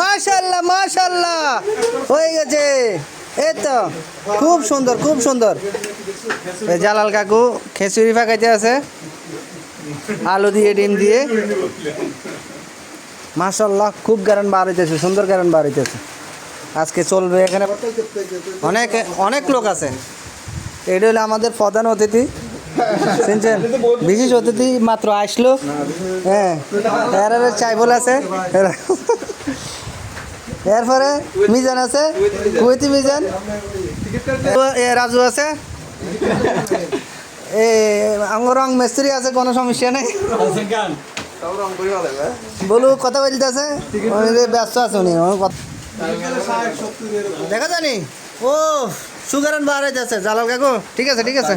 মাশাল্লাহ মাশাল্লাহ হয়ে গেছে এই তো, খুব সুন্দর খুব সুন্দর। জালাল কাকু খেচুড়ি ফাঁকাইতে আছে, আলু দিয়ে, ডিম দিয়ে। মাশাল্লাহ খুব গ্যারান বার হইতেছে, সুন্দর গ্যারান বার হইতেছে। আজকে চলবে এখানে। অনেক অনেক লোক আছে। এটা হলো আমাদের প্রধান অতিথি। শুনছেন? বিশেষ অতিথি মাত্র আসলো। হ্যাঁ এর চাই বলে আছে। এরপরে মিজান আছে কুয়েতি মিজান। এ রাজু আছে। এ রং মিস্ত্রি আছে কোনো সমস্যা নেই। বলু কথা বলতে আছে ব্যস্ত আছে উনি দেখা জানি ও সুগারন বার হয়ে যাচ্ছে জালাল কাকু। ঠিক আছে ঠিক আছে।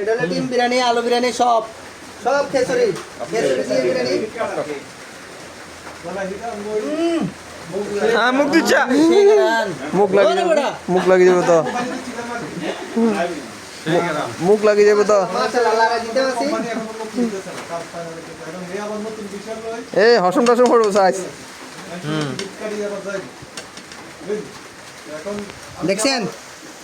এটা ডিম বিরিয়ানি আলু বিরিয়ানি সব। সব খেসরি। খেসরি দিয়ে বিরিয়ানি হ্যাঁ মুখ দিচ্ছা। মুখ লাগিয়ে ওরে যাবে বেটা, মুখ লাগিয়ে যাবে তো মুখ লাগিয়ে যাবে তো। মাশাআল্লাহ লাগা দিতে পারছি। এই হসম টসম করব সাইজ। দেখছেন?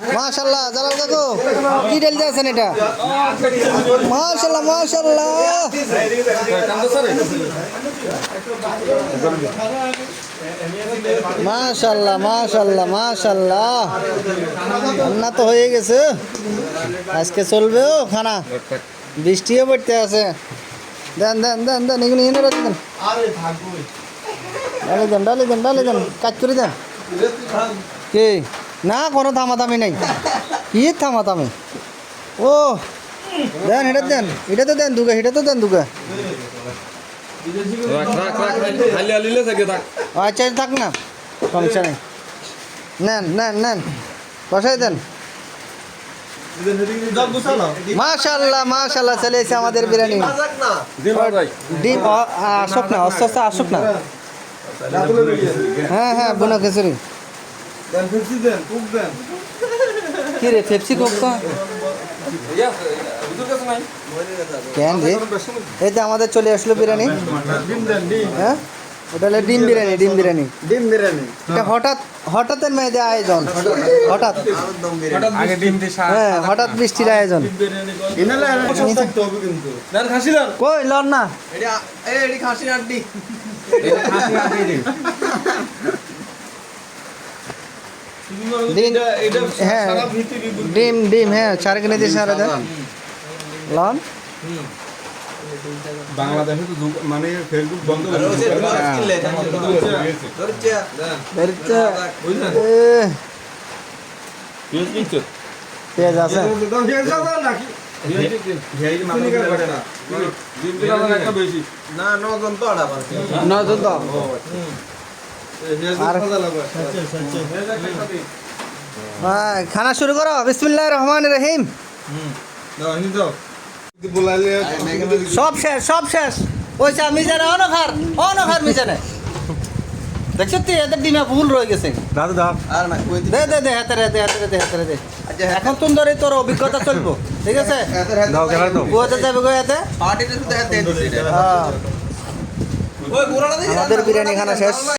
মাশাল্লাহ জালাল কাকু কি ডেল দিয়েছেন এটা? মাশাল্লাহ মাশাল্লাহ মাশাল্লাহ মাশাল্লাহ মাশাল্লাহ রান্না তো হয়ে গেছে। আজকে চলবে ও খানা। বৃষ্টিও পড়তে আছে। দেন দেন দেন দেন, এগুলো এনে রাখেন ডালে দেন ডালে দেন ডালে দেন। কাজ করে দেন। কে? না কোনো থামাথামি নেই। কি থামাথামি ও দেন এটা দেন এটা তো দেন দুগা এটা তো দেন দুগা। আচ্ছা থাক না সমস্যা নেই। নেন নেন নেন বসাই দেন। মাশাল্লাহ মাশাল্লাহ চলে এসে আমাদের বিরিয়ানি। ডিম আসুক না অস্ত অস্ত আসুক না। হ্যাঁ হ্যাঁ বুনো খিচুড়ি। কি রে পেপসি কোক তো? কেন রে? এই তো আমাদের চলে আসলো বিরিয়ানি। হ্যাঁ? ওটা হলো ডিম বিরিয়ানি ডিম বিরিয়ানি। ডিম বিরিয়ানি। এটা হঠাৎ হঠাৎের মেয়েদের আয়োজন। হঠাৎ। আগে ডিম দিয়ে হ্যাঁ হঠাৎ বৃষ্টির আয়োজন। ইনালে সব থাকতে হবে কিন্তু। কই লন না এটা এই এডি খাসি আড্ডি ডিম হ্যাঁ ডিম ডিম হ্যাঁ চার কিনে দিয়ে দেন লন? বাংলাদেশে তো মানে ফেসবুক বন্ধ করে বেরোচ্ছে। এ, পেঁয়াজ আছে। নজন তো নজন তো। আর খানা শুরু করো। বিসমিল্লাহ রহমান রহিম। সব শেষ সব শেষ। ওই চা মিজানে অনখার অনখার মিজানে। দেখছ তুই এদের ডিমে ভুল রয়ে গেছে। দাদু দাও। আর না কই দে দে দে হাতে রে দে হাতে রে দে হাতে রে দে আচ্ছা এখন তুমি ধরে তোর অভিজ্ঞতা চলবো। ঠিক আছে? দাও খেলা দাও কুয়াতে যাবে পার্টিতে তো দেন হ্যাঁ। ওই গোড়াটা আমাদের বিরিয়ানি খানা শেষ।